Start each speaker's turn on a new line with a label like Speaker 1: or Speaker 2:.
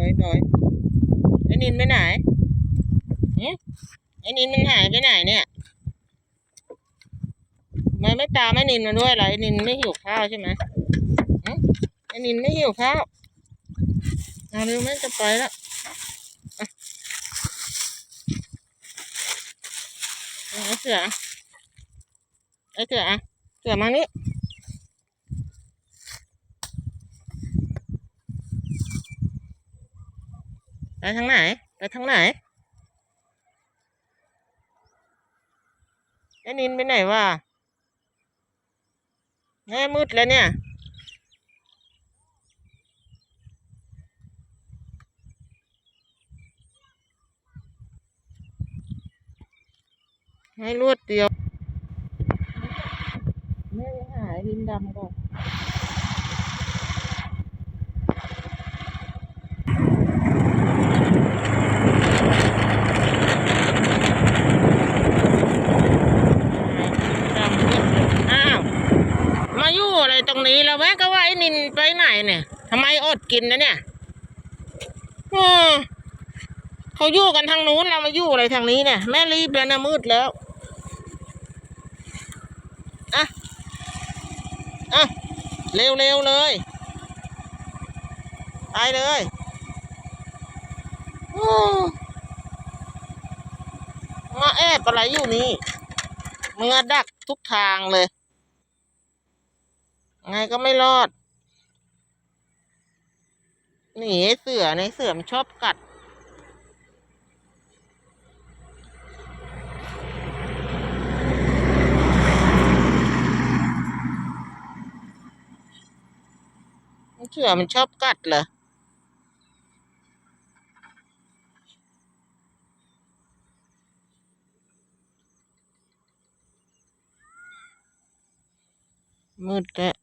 Speaker 1: ไอ้นินไปไหนหึไอ้นินมันหายไปไหนเนี่ยทำไมันไม่ตามไอ้นินมาด้วยเหรอไอ้นินไม่หิวข้าวใช่ไหมไอ้นินไม่หิวข้าวเอาเร็วแม่จะไปแล้วอะเอาไอ้เสือไอ้เสืออะเสือมานี่ ไปทางไหน ไปทางไหนไอ้นินไปไหนวะแม่มืดแล้วเนี่ย ให้รวดเดียวแม่หาไอ้ดินดำก่อน ดำมืดเลยอ้าว มาอยู่ มีแล้วแม่ก็ว่าไอ้นินไปไหนเนี่ยทำไมอดกินนะเนี่ยอืมเขาอยู่กันทางนู้นเรามาอยู่อะไรทางนี้เนี่ย แม่รีบแล้วนะมืดแล้วอะอะเร็วเร็วเลยไปเลยโอ้มาแอบอะไรอยู่นี่เมึงอดักทุกทางเลย ไงก็ไม่รอด หนีไอเสือในเสือมันชอบกัด เสือมันชอบกัดเหรอมืดแล้ว